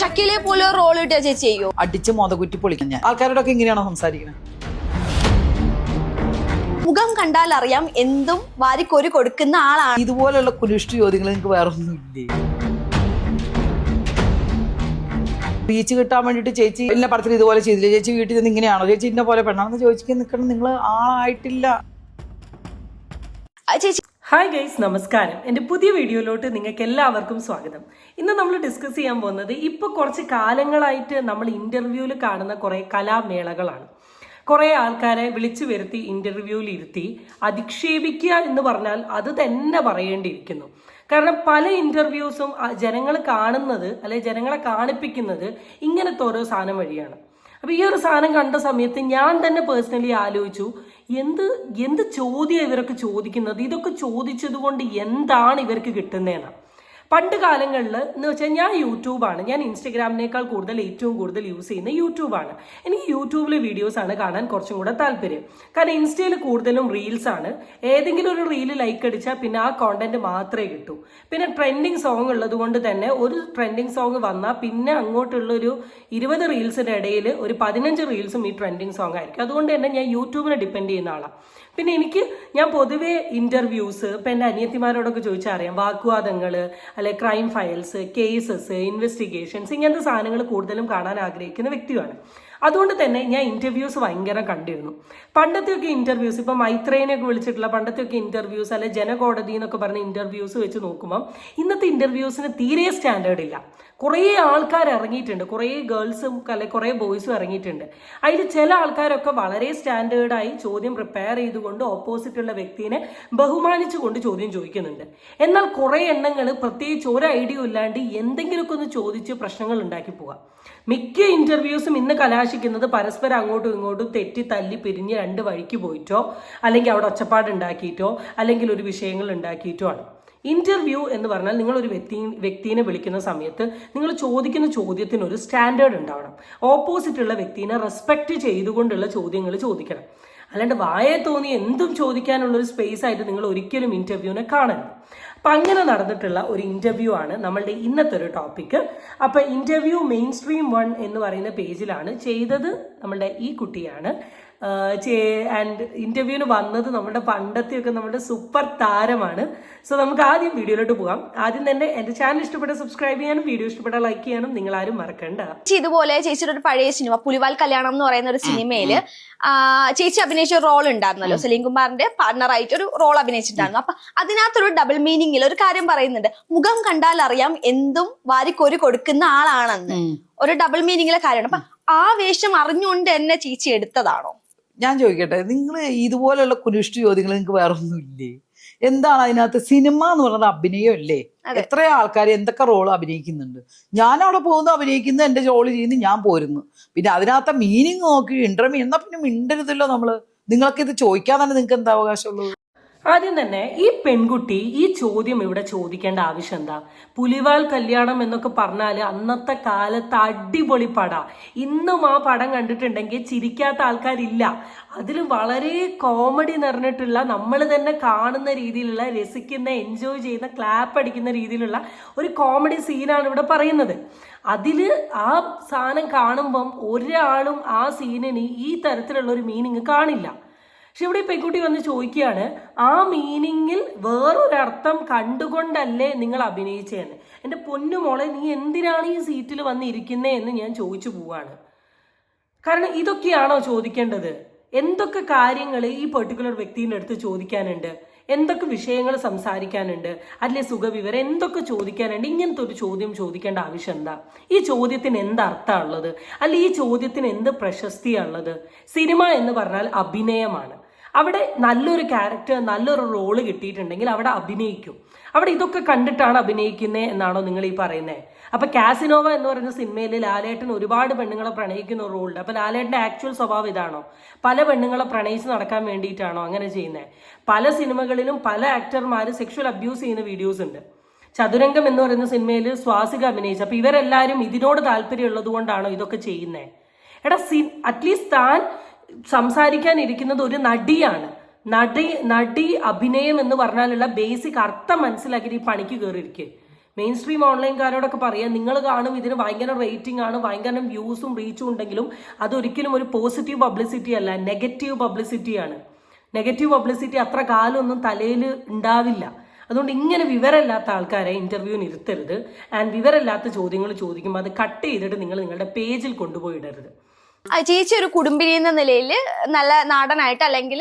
ഷക്കീലെ പോലെ റോൾ ഇട്ടാ ചേച്ചി ചെയ്യോ? അടിച്ച് മുതകുറ്റി പൊളിക്കും ഞാൻ. ആൾക്കാരോടൊക്കെ ഇങ്ങനെയാണോ സംസാരിക്കുന്നത് മുഖം കണ്ടാൽ അറിയാം എന്തും വാരിക്കോരി കൊടുക്കുന്ന ആളാണ്. ഇതുപോലെയുള്ള കുലിഷ്ട ചോദ്യങ്ങൾ നിങ്ങൾക്ക് വേറെ ഒന്നും ഇല്ലേ? ബീച്ച് കിട്ടാൻ വേണ്ടിട്ട് ചേച്ചി എല്ലാ പടത്തിൽ ഇതുപോലെ ചെയ്തില്ല? ചേച്ചി വീട്ടിൽ നിന്ന് ഇങ്ങനെയാണോ? ചേച്ചി ഇന്ന പോലെ പെണ്ണാണെന്ന് ചോദിച്ചിട്ട് നിൽക്കണം. നിങ്ങൾ ആളായിട്ടില്ല. ചേച്ചി ഹായ് ഗൈസ് നമസ്കാരം. എന്റെ പുതിയ വീഡിയോയിലോട്ട് നിങ്ങൾക്ക് എല്ലാവർക്കും സ്വാഗതം. ഇന്ന് നമ്മൾ ഡിസ്കസ് ചെയ്യാൻ പോകുന്നത് ഇപ്പോൾ കുറച്ച് കാലങ്ങളായിട്ട് നമ്മൾ ഇന്റർവ്യൂവിൽ കാണുന്ന കുറേ കലാമേളകളാണ്. കുറേ ആൾക്കാരെ വിളിച്ചു വരുത്തി ഇന്റർവ്യൂവിൽ ഇരുത്തി അധിക്ഷേപിക്കുക എന്ന് പറഞ്ഞാൽ അത് തന്നെ പറയേണ്ടിയിരിക്കുന്നു. കാരണം പല ഇന്റർവ്യൂസും ജനങ്ങൾ കാണുന്നത് അല്ലെ ജനങ്ങളെ കാണിപ്പിക്കുന്നത് ഇങ്ങനത്തെ ഓരോ സാധനം വഴിയാണ്. അപ്പോൾ ഈ ഒരു സാധനം കണ്ട സമയത്ത് ഞാൻ തന്നെ പേഴ്സണലി ആലോചിച്ചു എന്ത് എന്ത് ചോദ്യം ഇവരൊക്കെ ചോദിക്കുന്നത്? ഇതൊക്കെ ചോദിച്ചത് കൊണ്ട് എന്താണ് ഇവർക്ക് കിട്ടുന്നതെന്നാണ് പണ്ട് കാലങ്ങളിൽ എന്ന് വെച്ചാൽ ഞാൻ യൂട്യൂബാണ് ഞാൻ ഇൻസ്റ്റഗ്രാമിനേക്കാൾ കൂടുതൽ ഏറ്റവും കൂടുതൽ യൂസ് ചെയ്യുന്ന യൂട്യൂബാണ് എനിക്ക് യൂട്യൂബിലെ വീഡിയോസാണ് കാണാൻ കുറച്ചും കൂടെ താല്പര്യം. കാരണം ഇൻസ്റ്റയിൽ കൂടുതലും റീൽസ് ആണ്. ഏതെങ്കിലും ഒരു റീൽ ലൈക്ക് അടിച്ചാൽ പിന്നെ ആ കോണ്ടന്റ് മാത്രമേ കിട്ടൂ. പിന്നെ ട്രെൻഡിങ് സോങ് ഉള്ളത് കൊണ്ട് തന്നെ ഒരു ട്രെൻഡിങ് സോങ് വന്നാൽ പിന്നെ അങ്ങോട്ടുള്ള ഒരു ഇരുപത് റീൽസിന്റെ ഇടയിൽ ഒരു പതിനഞ്ച് റീൽസും ഈ ട്രെൻഡിങ് സോങ് ആയിരിക്കും. അതുകൊണ്ട് തന്നെ ഞാൻ യൂട്യൂബിനെ ഡിപ്പെൻഡ് ചെയ്യുന്ന ആളാണ് പിന്നെ എനിക്ക് ഞാൻ പൊതുവേ ഇന്റർവ്യൂസ് ഇപ്പം എന്റെ അനിയത്തിമാരോടൊക്കെ ചോദിച്ചാൽ അറിയാം വാഗ്വാദങ്ങൾ അല്ലെ ക്രൈം ഫയൽസ് കേസസ് ഇൻവെസ്റ്റിഗേഷൻസ് ഇങ്ങനത്തെ സാധനങ്ങൾ കൂടുതലും കാണാൻ ആഗ്രഹിക്കുന്ന വ്യക്തിയാണ്. അതുകൊണ്ട് തന്നെ ഞാൻ ഇന്റർവ്യൂസ് ഭയങ്കര കണ്ടിരുന്നു. പണ്ടത്തെയൊക്കെ ഇന്റർവ്യൂസ് ഇപ്പം മൈത്രേനെയൊക്കെ വിളിച്ചിട്ടുള്ള പണ്ടത്തെയൊക്കെ ഇന്റർവ്യൂസ് അല്ലെ ജനകോടതി എന്നൊക്കെ പറഞ്ഞ ഇന്റർവ്യൂസ് വെച്ച് നോക്കുമ്പോൾ ഇന്നത്തെ ഇന്റർവ്യൂസിന് തീരെ സ്റ്റാൻഡേർഡ് ഇല്ല. കുറേ ആൾക്കാർ ഇറങ്ങിയിട്ടുണ്ട്. കുറേ ഗേൾസും അല്ലെ കുറേ ബോയ്സും ഇറങ്ങിയിട്ടുണ്ട്. അതിൽ ചില ആൾക്കാരൊക്കെ വളരെ സ്റ്റാൻഡേർഡായി ചോദ്യം പ്രിപ്പയർ ചെയ്തുകൊണ്ട് ഓപ്പോസിറ്റുള്ള വ്യക്തിനെ ബഹുമാനിച്ചുകൊണ്ട് ചോദ്യം ചോദിക്കുന്നുണ്ട്. എന്നാൽ കുറേ എണ്ണങ്ങൾ പ്രത്യേകിച്ച് ഒരു ഐഡിയ ഇല്ലാണ്ട് എന്തെങ്കിലുമൊക്കെ ഒന്ന് ചോദിച്ച് പ്രശ്നങ്ങൾ ഉണ്ടാക്കി പോവാം. മിക്ക ഇന്റർവ്യൂസും ഇന്ന് കലാശിക്കുന്നത് പരസ്പരം അങ്ങോട്ടും ഇങ്ങോട്ടും തെറ്റി തല്ലി പിരിഞ്ഞ് രണ്ട് വഴിക്ക് പോയിട്ടോ അല്ലെങ്കിൽ അവിടെ ഒച്ചപ്പാട് ഉണ്ടാക്കിയിട്ടോ അല്ലെങ്കിൽ ഒരു വിഷയങ്ങൾ ഉണ്ടാക്കിയിട്ടോ ആണ്. ഇന്റർവ്യൂ എന്ന് പറഞ്ഞാൽ നിങ്ങൾ ഒരു വ്യക്തി വ്യക്തിനെ വിളിക്കുന്ന സമയത്ത് നിങ്ങൾ ചോദിക്കുന്ന ചോദ്യത്തിന് ഒരു സ്റ്റാൻഡേർഡ് ഉണ്ടാവണം. ഓപ്പോസിറ്റുള്ള വ്യക്തിനെ റെസ്പെക്ട് ചെയ്തുകൊണ്ടുള്ള ചോദ്യങ്ങൾ ചോദിക്കണം. അല്ലാണ്ട് വായെ തോന്നി എന്തും ചോദിക്കാനുള്ള ഒരു സ്പേസ് ആയിട്ട് നിങ്ങൾ ഒരിക്കലും ഇന്റർവ്യൂവിനെ കാണരുത്. അപ്പം അങ്ങനെ നടന്നിട്ടുള്ള ഒരു ഇന്റർവ്യൂ ആണ് നമ്മളുടെ ഇന്നത്തെ ഒരു ടോപ്പിക്ക് അപ്പം ഇന്റർവ്യൂ മെയിൻ സ്ട്രീം വൺ എന്ന് പറയുന്ന പേജിലാണ് ചെയ്തത് നമ്മളുടെ ഈ കുട്ടിയാണ്. ആൻഡ് ഇന്റർവ്യൂവിന് വന്നത് നമ്മുടെ പണ്ടത്തെയൊക്കെ നമ്മുടെ സൂപ്പർ താരമാണ്. സോ നമുക്ക് ആദ്യം വീഡിയോയിലോട്ട് പോകാം. ആദ്യം തന്നെ എന്റെ ചാനൽ ഇഷ്ടപ്പെട്ട സബ്സ്ക്രൈബ് ചെയ്യാനും വീഡിയോ ഇഷ്ടപ്പെട്ട ലൈക്ക് ചെയ്യാനും നിങ്ങൾ ആരും മറക്കണ്ട. ചേച്ചി ഇതുപോലെ ചേച്ചിയുടെ ഒരു പഴയ സിനിമ പുലിവാൽ കല്യാണം എന്ന് പറയുന്ന ഒരു സിനിമയിൽ ചേച്ചി അഭിനയിച്ച ഒരു റോൾ ഉണ്ടായിരുന്നല്ലോ സലീം കുമാറിന്റെ പാർട്ണറായിട്ട് ഒരു റോൾ അഭിനയിച്ചിട്ടുണ്ടായിരുന്നു. അപ്പൊ അതിനകത്തൊരു ഡബിൾ മീനിങ്ങിൽ ഒരു കാര്യം പറയുന്നുണ്ട്. മുഖം കണ്ടാൽ അറിയാം എന്തും വാരിക്കോരി കൊടുക്കുന്ന ആളാണെന്ന്. ഒരു ഡബിൾ മീനിങ്ങിലെ കാര്യമാണ്. അപ്പൊ ആ വേഷം അറിഞ്ഞുകൊണ്ട് എന്നെ ചേച്ചി എടുത്തതാണോ? ഞാൻ ചോദിക്കട്ടെ നിങ്ങൾ ഇതുപോലെയുള്ള കുലിഷ്ട ചോദ്യങ്ങൾ നിങ്ങൾക്ക് വേറെ ഒന്നും ഇല്ലേ എന്താണ് അതിനകത്ത് സിനിമ എന്ന് പറയുന്നത് അഭിനയമല്ലേ എത്ര ആൾക്കാർ എന്തൊക്കെ റോൾ അഭിനയിക്കുന്നുണ്ട്. ഞാൻ അവിടെ പോകുന്നു അഭിനയിക്കുന്നു എന്റെ ജോലി ചെയ്യുന്നു ഞാൻ പോരുന്നു. പിന്നെ അതിനകത്തെ മീനിങ് നോക്കി ഇന്റർവ്യൂ എന്നാ പിന്നെ മിണ്ടരുതല്ലോ നമ്മൾ. നിങ്ങൾക്ക് ഇത് ചോദിക്കാൻ തന്നെ നിങ്ങൾക്ക് എന്താ അവകാശമുള്ളത്? ആദ്യം തന്നെ ഈ പെൺകുട്ടി ഈ ചോദ്യം ഇവിടെ ചോദിക്കേണ്ട ആവശ്യം എന്താ? പുലിവാൽ കല്യാണം എന്നൊക്കെ പറഞ്ഞാൽ അന്നത്തെ കാലത്ത് അടിപൊളി പട. ഇന്നും ആ പടം കണ്ടിട്ടുണ്ടെങ്കിൽ ചിരിക്കാത്ത ആൾക്കാരില്ല. അതിൽ വളരെ കോമഡി നിറഞ്ഞിട്ടുള്ള നമ്മൾ തന്നെ കാണുന്ന രീതിയിലുള്ള രസിക്കുന്ന എൻജോയ് ചെയ്യുന്ന ക്ലാപ്പ് അടിക്കുന്ന രീതിയിലുള്ള ഒരു കോമഡി സീനാണ് ഇവിടെ പറയുന്നത്. അതിൽ ആ സാധനം കാണുമ്പം ഒരാളും ആ സീനിന് ഈ തരത്തിലുള്ള ഒരു മീനിങ് കാണില്ല. പക്ഷെ ഇവിടെ പെൺകുട്ടി വന്ന് ചോദിക്കുകയാണ് ആ മീനിങ്ങിൽ വേറൊരർത്ഥം കണ്ടുകൊണ്ടല്ലേ നിങ്ങൾ അഭിനയിച്ചതെന്ന് എന്റെ പൊന്നുമോളെ നീ എന്തിനാണ് ഈ സീറ്റിൽ വന്നിരിക്കുന്നത് എന്ന് ഞാൻ ചോദിച്ചു പോവാണ്. കാരണം ഇതൊക്കെയാണോ ചോദിക്കേണ്ടത്? എന്തൊക്കെ കാര്യങ്ങൾ ഈ പെർട്ടിക്കുലർ വ്യക്തിയുടെ അടുത്ത് ചോദിക്കാനുണ്ട്? എന്തൊക്കെ വിഷയങ്ങൾ സംസാരിക്കാനുണ്ട്? അല്ലെ സുഖവിവരം എന്തൊക്കെ ചോദിക്കാനുണ്ട്? ഇങ്ങനത്തെ ഒരു ചോദ്യം ചോദിക്കേണ്ട ആവശ്യം എന്താ? ഈ ചോദ്യത്തിന് എന്ത് അർത്ഥമാണുള്ളത് അല്ലെ ഈ ചോദ്യത്തിന് എന്ത് പ്രശസ്തിയാണുള്ളത് സിനിമ എന്ന് പറഞ്ഞാൽ അഭിനയമാണ്. അവിടെ നല്ലൊരു ക്യാരക്ടർ നല്ലൊരു റോൾ കിട്ടിയിട്ടുണ്ടെങ്കിൽ അവിടെ അഭിനയിക്കും. അവിടെ ഇതൊക്കെ കണ്ടിട്ടാണ് അഭിനയിക്കുന്നത് എന്നാണോ നിങ്ങൾ ഈ പറയുന്നത് അപ്പൊ കാസിനോവ എന്ന് പറയുന്ന സിനിമയിൽ ലാലേട്ടൻ ഒരുപാട് പെണ്ണുങ്ങളെ പ്രണയിക്കുന്ന റോളുണ്ട് അപ്പൊ ലാലേട്ടന്റെ ആക്ച്വൽ സ്വഭാവം ഇതാണോ? പല പെണ്ണുങ്ങളെ പ്രണയിച്ച് നടക്കാൻ വേണ്ടിയിട്ടാണോ അങ്ങനെ ചെയ്യുന്നത് പല സിനിമകളിലും പല ആക്ടർമാർ സെക്ഷൽ അബ്യൂസ് ചെയ്യുന്ന വീഡിയോസ് ഉണ്ട്. ചതുരംഗം എന്ന് പറയുന്ന സിനിമയിൽ സ്വാസിക അഭിനയിച്ചു. അപ്പൊ ഇവരെല്ലാവരും ഇതിനോട് താല്പര്യമുള്ളത് കൊണ്ടാണോ ഇതൊക്കെ ചെയ്യുന്നത് എടാ സി അറ്റ്ലീസ്റ്റ് താൻ സംസാരിക്കാനിരിക്കുന്നത് ഒരു നടിയാണ്. നടി നടി അഭിനയം എന്ന് പറഞ്ഞാലുള്ള ബേസിക് അർത്ഥം മനസ്സിലാക്കി ഈ പണിക്ക് കയറിയിരിക്കുക മെയിൻ സ്ട്രീം ഓൺലൈൻകാരോടൊക്കെ പറയാം നിങ്ങൾ കാണും ഇതിന് ഭയങ്കര റേറ്റിംഗ് ആണ് ഭയങ്കര വ്യൂസും റീച്ചും ഉണ്ടെങ്കിലും അതൊരിക്കലും ഒരു പോസിറ്റീവ് പബ്ലിസിറ്റി അല്ല നെഗറ്റീവ് പബ്ലിസിറ്റിയാണ് നെഗറ്റീവ് പബ്ലിസിറ്റി അത്ര കാലമൊന്നും തലയിൽ ഉണ്ടാവില്ല. അതുകൊണ്ട് ഇങ്ങനെ വിവരമില്ലാത്ത ആൾക്കാരെ ഇന്റർവ്യൂവിന് ഇരുത്തരുത്. ആൻഡ് വിവരമില്ലാത്ത ചോദ്യങ്ങൾ ചോദിക്കുമ്പോൾ അത് കട്ട് ചെയ്തിട്ട് നിങ്ങൾ നിങ്ങളുടെ പേജിൽ കൊണ്ടുപോയി ഇടരുത്. ചേച്ചി ഒരു കുടുംബിനി എന്ന നിലയിൽ നല്ല നാടനായിട്ട് അല്ലെങ്കിൽ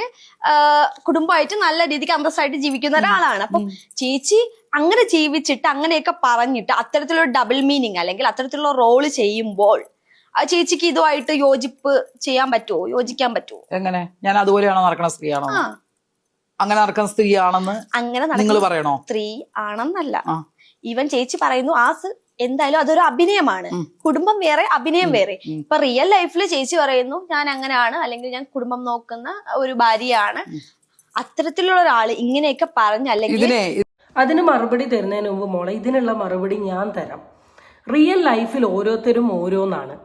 കുടുംബമായിട്ട് നല്ല രീതിക്ക് അന്തസ്സായിട്ട് ജീവിക്കുന്ന ഒരാളാണ്. അപ്പം ചേച്ചി അങ്ങനെ ജീവിച്ചിട്ട് അങ്ങനെയൊക്കെ പറഞ്ഞിട്ട് അത്തരത്തിലുള്ള ഡബിൾ മീനിങ് അല്ലെങ്കിൽ അത്തരത്തിലുള്ള റോൾ ചെയ്യുമ്പോൾ ചേച്ചിക്ക് ഇതുമായിട്ട് യോജിപ്പ് ചെയ്യാൻ പറ്റുമോ യോജിക്കാൻ പറ്റുമോ എങ്ങനെ? ഞാൻ അതുപോലെയാണോ നടക്കുന്ന സ്ത്രീയാണോ? അങ്ങനെ നടക്കുന്ന സ്ത്രീ ആണെന്ന് അങ്ങനെ നിങ്ങൾ പറയണോ? സ്ത്രീ ആണെന്നല്ല. ഇവൻ ഈവൻ ചേച്ചി പറയുന്നു ആ സ് എന്തായാലും അതൊരു അഭിനയമാണ്. കുടുംബം വേറെ അഭിനയം വേറെ. ഇപ്പൊ റിയൽ ലൈഫിൽ ചേച്ചി പറയുന്നു ഞാൻ അങ്ങനെയാണ് അല്ലെങ്കിൽ ഞാൻ കുടുംബം നോക്കുന്ന ഒരു ഭാര്യയാണ്. അത്തരത്തിലുള്ള ഒരാൾ ഇങ്ങനെയൊക്കെ പറഞ്ഞ് അല്ലെങ്കിൽ ഇതിനെ അതിന് മറുപടി തരുന്നതിന് മുമ്പ് മോളെ ഇതിനുള്ള മറുപടി ഞാൻ തരാം. റിയൽ ലൈഫിൽ ഓരോരുത്തരും ഓരോന്നാണ്.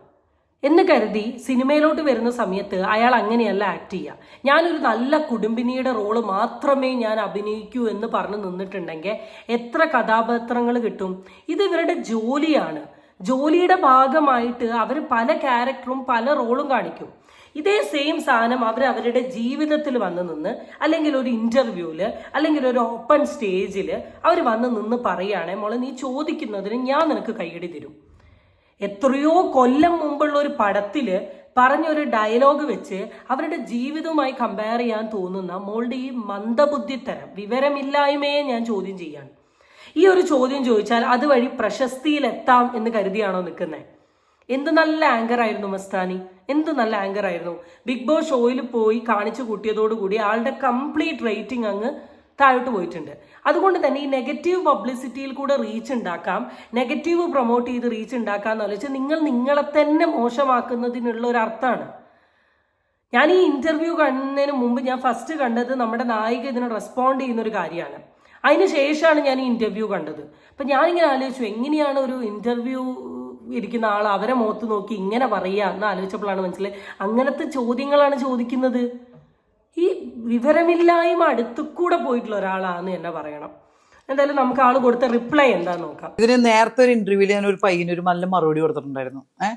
എന്ന് കരുതി സിനിമയിലോട്ട് വരുന്ന സമയത്ത് അയാൾ അങ്ങനെയല്ല ആക്ട് ചെയ്യുക ഞാനൊരു നല്ല കുടുംബിനിയുടെ റോൾ മാത്രമേ ഞാൻ അഭിനയിക്കൂ എന്ന് പറഞ്ഞു നിന്നിട്ടുണ്ടെങ്കിൽ എത്ര കഥാപാത്രങ്ങൾ കിട്ടും? ഇത് ഇവരുടെ ജോലിയാണ്. ജോലിയുടെ ഭാഗമായിട്ട് അവർ പല ക്യാരക്ടറും പല റോളും കാണിക്കും. ഇതേ സെയിം സാധനം അവർ അവരുടെ ജീവിതത്തിൽ വന്ന് നിന്ന് അല്ലെങ്കിൽ ഒരു ഇന്റർവ്യൂൽ അല്ലെങ്കിൽ ഒരു ഓപ്പൺ സ്റ്റേജിൽ അവർ വന്ന് നിന്ന് പറയുകയാണെങ്കിൽ മോളെ നീ ചോദിക്കുന്നതിന് ഞാൻ നിനക്ക് കൈയടി തരും. എത്രയോ കൊല്ലം മുമ്പുള്ള ഒരു പടത്തിൽ പറഞ്ഞൊരു ഡയലോഗ് വെച്ച് അവരുടെ ജീവിതവുമായി കമ്പയർ ചെയ്യാൻ തോന്നുന്ന മോളുടെ ഈ മന്ദബുദ്ധിത്തരം വിവരമില്ലായ്മയെ ഞാൻ ചോദ്യം ചെയ്യാണ്. ഈ ഒരു ചോദ്യം ചോദിച്ചാൽ അതുവഴി പ്രശസ്തിയിലെത്താം എന്ന് കരുതിയാണോ നിൽക്കുന്നത് എന്ത് നല്ല ആങ്കർ ആയിരുന്നു മസ്താനി? എന്ത് നല്ല ആങ്കർ ആയിരുന്നു? ബിഗ് ബോസ് ഷോയിൽ പോയി കാണിച്ചു കൂട്ടിയതോടുകൂടി ആളുടെ കംപ്ലീറ്റ് റേറ്റിംഗ് അങ്ങ് താഴോട്ട് പോയിട്ടുണ്ട്. അതുകൊണ്ട് തന്നെ ഈ നെഗറ്റീവ് പബ്ലിസിറ്റിയിൽ കൂടെ റീച്ച് ഉണ്ടാക്കാം. നെഗറ്റീവ് പ്രൊമോട്ട് ചെയ്ത് റീച്ച് ഉണ്ടാക്കാം എന്ന് വെച്ചാൽ നിങ്ങൾ നിങ്ങളെ തന്നെ മോശമാക്കുന്നതിനുള്ള ഒരു അർത്ഥമാണ്. ഞാൻ ഈ ഇന്റർവ്യൂ കണ്ടതിന് മുമ്പ് ഞാൻ ഫസ്റ്റ് കണ്ടത് നമ്മുടെ നായിക ഇതിന് റെസ്പോണ്ട് ചെയ്യുന്ന ഒരു കാര്യമാണ്. അതിന് ശേഷമാണ് ഞാൻ ഈ ഇന്റർവ്യൂ കണ്ടത്. അപ്പൊ ഞാനിങ്ങനെ ആലോചിച്ചു എങ്ങനെയാണ് ഒരു ഇന്റർവ്യൂ ഇരിക്കുന്ന ആൾ അവരെ മുഖത്ത് നോക്കി ഇങ്ങനെ പറയുക എന്ന് ആലോചിച്ചപ്പോഴാണ് മനസ്സിലായി അങ്ങനത്തെ ചോദ്യങ്ങളാണ് ചോദിക്കുന്നത്. ഈ വിവരമില്ലായ്മ അടുത്തുകൂടെ പോയിട്ടുള്ള ഒരാളാന്ന് തന്നെ പറയണം. എന്തായാലും നമുക്ക് ആൾ കൊടുത്ത റിപ്ലൈ എന്താ നോക്കാം. ഇതിന് നേരത്തെ ഒരു ഇന്റർവ്യൂവിൽ ഞാൻ ഒരു പയ്യന് ഒരു നല്ല മറുപടി കൊടുത്തിട്ടുണ്ടായിരുന്നു. ഏഹ്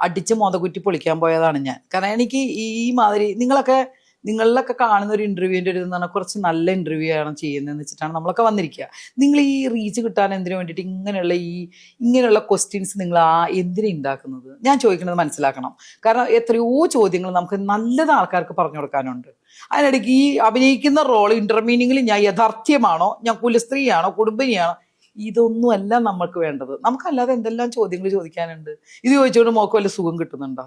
അടിച്ച് മുതകുറ്റി പൊളിക്കാൻ പോയതാണ് ഞാൻ. കാരണം എനിക്ക് ഈ മാതിരി നിങ്ങളൊക്കെ നിങ്ങളിലൊക്കെ കാണുന്ന ഒരു ഇന്റർവ്യൂവിന്റെ ഒരു ഇതെന്ന് പറഞ്ഞാൽ കുറച്ച് നല്ല ഇന്റർവ്യൂ ആണ് ചെയ്യുന്നതെന്ന് വെച്ചിട്ടാണ് നമ്മളൊക്കെ വന്നിരിക്കുക. നിങ്ങൾ ഈ റീച്ച് കിട്ടാൻ എന്തിനു വേണ്ടിയിട്ട് ഇങ്ങനെയുള്ള ഈ ഇങ്ങനെയുള്ള ക്വസ്റ്റ്യൻസ് നിങ്ങൾ ആ എന്തിനു ഉണ്ടാക്കുന്നത് ഞാൻ ചോദിക്കുന്നത് മനസ്സിലാക്കണം. കാരണം എത്രയോ ചോദ്യങ്ങൾ നമുക്ക് നല്ലത് ആൾക്കാർക്ക് പറഞ്ഞു കൊടുക്കാനുണ്ട്. അതിനിടയ്ക്ക് ഈ അഭിനയിക്കുന്ന റോൾ ഇന്റർമീനിങ്ങിൽ ഞാൻ യഥാർത്ഥ്യമാണോ ഞാൻ കുലസ്ത്രീയാണോ കുടുംബിനിയാണോ ഇതൊന്നുമല്ല നമ്മൾക്ക് വേണ്ടത്. നമുക്കല്ലാതെ എന്തെല്ലാം ചോദ്യങ്ങൾ ചോദിക്കാനുണ്ട്? ഇത് ചോദിച്ചുകൊണ്ട് മോക്ക് വല്ല സുഖം കിട്ടുന്നുണ്ടോ?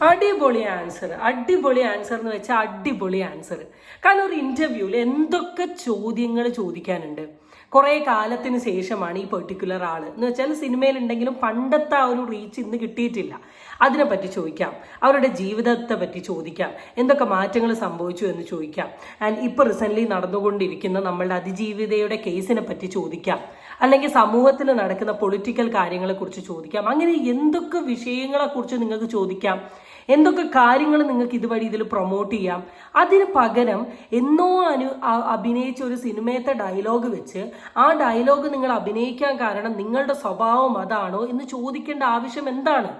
അടിപൊളി ആൻസർ അടിപൊളി ആൻസർ എന്ന് വെച്ചാൽ അടിപൊളി ആൻസർ കാരണം ഒരു ഇന്റർവ്യൂവിൽ എന്തൊക്കെ ചോദ്യങ്ങൾ ചോദിക്കാനുണ്ട്. കുറേ കാലത്തിന് ശേഷമാണ് ഈ പെർട്ടിക്കുലർ ആൾ. എന്ന് വെച്ചാൽ സിനിമയിലുണ്ടെങ്കിലും പണ്ടത്തെ ആ ഒരു റീച്ച് ഇന്ന് കിട്ടിയിട്ടില്ല. അതിനെപ്പറ്റി ചോദിക്കാം. അവരുടെ ജീവിതത്തെ പറ്റി ചോദിക്കാം. എന്തൊക്കെ മാറ്റങ്ങൾ സംഭവിച്ചു എന്ന് ചോദിക്കാം. ആൻഡ് ഇപ്പോൾ റീസെന്റ്ലി നടന്നുകൊണ്ടിരിക്കുന്ന നമ്മളുടെ അതിജീവിതയുടെ കേസിനെ പറ്റി ചോദിക്കാം. അല്ലെങ്കിൽ സമൂഹത്തിൽ നടക്കുന്ന പൊളിറ്റിക്കൽ കാര്യങ്ങളെക്കുറിച്ച് ചോദിക്കാം. അങ്ങനെ എന്തൊക്കെ വിഷയങ്ങളെക്കുറിച്ച് നിങ്ങൾക്ക് ചോദിക്കാം? എന്തൊക്കെ കാര്യങ്ങൾ നിങ്ങൾക്ക് ഇതുവഴി ഇതിൽ പ്രൊമോട്ട് ചെയ്യാം? അതിന് പകരം എന്നോ അനു അഭിനയിച്ച ഒരു സിനിമയത്തെ ഡയലോഗ് വെച്ച് ആ ഡയലോഗ് നിങ്ങൾ അഭിനയിക്കാൻ കാരണം നിങ്ങളുടെ സ്വഭാവം അതാണോ എന്ന് ചോദിക്കേണ്ട ആവശ്യം എന്താണ്?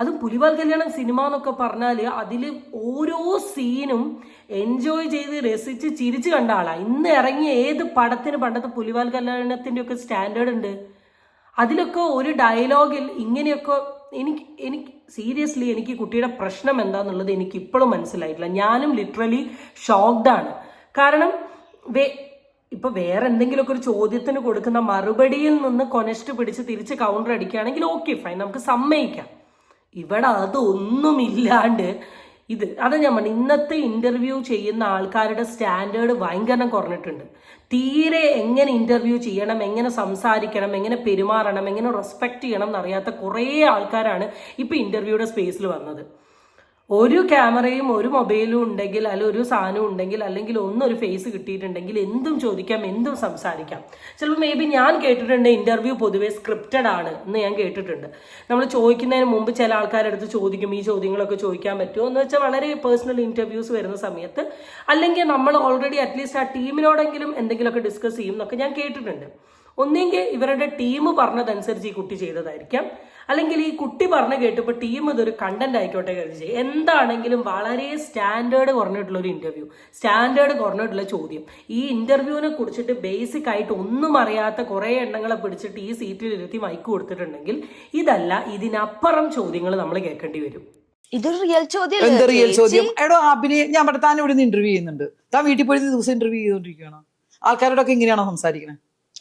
അതും പുലിവാൽ കല്യാണം സിനിമ എന്നൊക്കെ പറഞ്ഞാൽ അതിൽ ഓരോ സീനും എൻജോയ് ചെയ്ത് രസിച്ച് ചിരിച്ചു കണ്ട ആളാ. ഇന്ന് ഇറങ്ങിയ ഏത് പടത്തിന് പണ്ടത്തെ പുലിവാൽ കല്യാണത്തിന്റെ ഒക്കെ സ്റ്റാൻഡേർഡ് ഉണ്ട്. അതിലൊക്കെ ഒരു ഡയലോഗിൽ ഇങ്ങനെയൊക്കെ എനിക്ക് എനിക്ക് സീരിയസ്ലി എനിക്ക് കുട്ടിയുടെ പ്രശ്നം എന്താന്നുള്ളത് എനിക്ക് ഇപ്പോഴും മനസ്സിലായിട്ടില്ല. ഞാനും ലിറ്ററലി ഷോക്ക്ഡ് ആണ്. കാരണം വേ ഇപ്പൊ വേറെ എന്തെങ്കിലുമൊക്കെ ഒരു ചോദ്യത്തിന് കൊടുക്കുന്ന മറുപടിയിൽ നിന്ന് കൊനസ്റ്റ് പിടിച്ച് തിരിച്ച് കൗണ്ടർ അടിക്കുകയാണെങ്കിൽ ഓക്കെ ഫൈൻ നമുക്ക് സമ്മതിക്കാം. ഇവിടെ അതൊന്നുമില്ലാണ്ട് ഇത് അതാ ഞാൻ പറഞ്ഞു ഇന്നത്തെ ഇന്റർവ്യൂ ചെയ്യുന്ന ആൾക്കാരുടെ സ്റ്റാൻഡേർഡ് ഭയങ്കര കുറഞ്ഞിട്ടുണ്ട്. തീരെ എങ്ങനെ ഇന്റർവ്യൂ ചെയ്യണം എങ്ങനെ സംസാരിക്കണം എങ്ങനെ പെരുമാറണം എങ്ങനെ റെസ്പെക്ട് ചെയ്യണം എന്നറിയാത്ത കുറേ ആൾക്കാരാണ് ഇപ്പൊ ഇന്റർവ്യൂയുടെ സ്പേസിൽ വന്നത്. ഒരു ക്യാമറയും ഒരു മൊബൈലും ഉണ്ടെങ്കിൽ അല്ലെങ്കിൽ ഒരു സാധനം ഉണ്ടെങ്കിൽ അല്ലെങ്കിൽ ഒന്നൊരു ഫേസ് കിട്ടിയിട്ടുണ്ടെങ്കിൽ എന്തും ചോദിക്കാം എന്തും സംസാരിക്കാം. ചിലപ്പോൾ മേ ബി ഞാൻ കേട്ടിട്ടുണ്ട് ഇന്റർവ്യൂ പൊതുവെ സ്ക്രിപ്റ്റഡ് ആണ് എന്ന് ഞാൻ കേട്ടിട്ടുണ്ട്. നമ്മൾ ചോദിക്കുന്നതിന് മുമ്പ് ചില ആൾക്കാരുടെ അടുത്ത് ചോദിക്കും ഈ ചോദ്യങ്ങളൊക്കെ ചോദിക്കാൻ പറ്റുമോ എന്ന് വെച്ചാൽ വളരെ പേഴ്സണൽ ഇന്റർവ്യൂസ് വരുന്ന സമയത്ത്. അല്ലെങ്കിൽ നമ്മൾ ഓൾറെഡി അറ്റ്ലീസ്റ്റ് ആ ടീമിനോടെങ്കിലും എന്തെങ്കിലുമൊക്കെ ഡിസ്കസ് ചെയ്യും എന്നൊക്കെ ഞാൻ കേട്ടിട്ടുണ്ട്. ഒന്നെങ്കിൽ ഇവരുടെ ടീം പറഞ്ഞതനുസരിച്ച് ഈ കുട്ടി ചെയ്തതായിരിക്കാം. അല്ലെങ്കിൽ ഈ കുട്ടി പറഞ്ഞ കേട്ടപ്പോൾ ടീം ഇതൊരു കണ്ടന്റ് ആയിക്കോട്ടെ കരുതി എന്താണെങ്കിലും വളരെ സ്റ്റാൻഡേർഡ് കുറഞ്ഞിട്ടുള്ള ഒരു ഇന്റർവ്യൂ സ്റ്റാൻഡേർഡ് കുറഞ്ഞിട്ടുള്ള ചോദ്യം. ഈ ഇന്റർവ്യൂവിനെ കുറിച്ചിട്ട് ബേസിക് ആയിട്ട് ഒന്നും അറിയാത്ത കുറെ എണ്ണങ്ങളെ പിടിച്ചിട്ട് ഈ സീറ്റിൽ ഇരുത്തി മൈക്ക് കൊടുത്തിട്ടുണ്ടെങ്കിൽ ഇതല്ല ഇതിനപ്പുറം ചോദ്യങ്ങൾ നമ്മൾ കേൾക്കേണ്ടി വരും. ഇതൊരു റിയൽ ചോദ്യം എന്താ റിയൽ ചോദ്യം? എടോ അഭിനയ ഞാൻ ഇവിടെ താൻ ഇവിടെ നിന്ന് ഇന്റർവ്യൂ ചെയ്യുന്നുണ്ട്. താൻ വീട്ടിൽ പോയി ദിവസം ഇന്റർവ്യൂ ചെയ്തോണ്ടിരിക്കുകയാണ് ആൾക്കാരോടൊക്കെ ഇങ്ങനെയാണോ സംസാരിക്കണേ?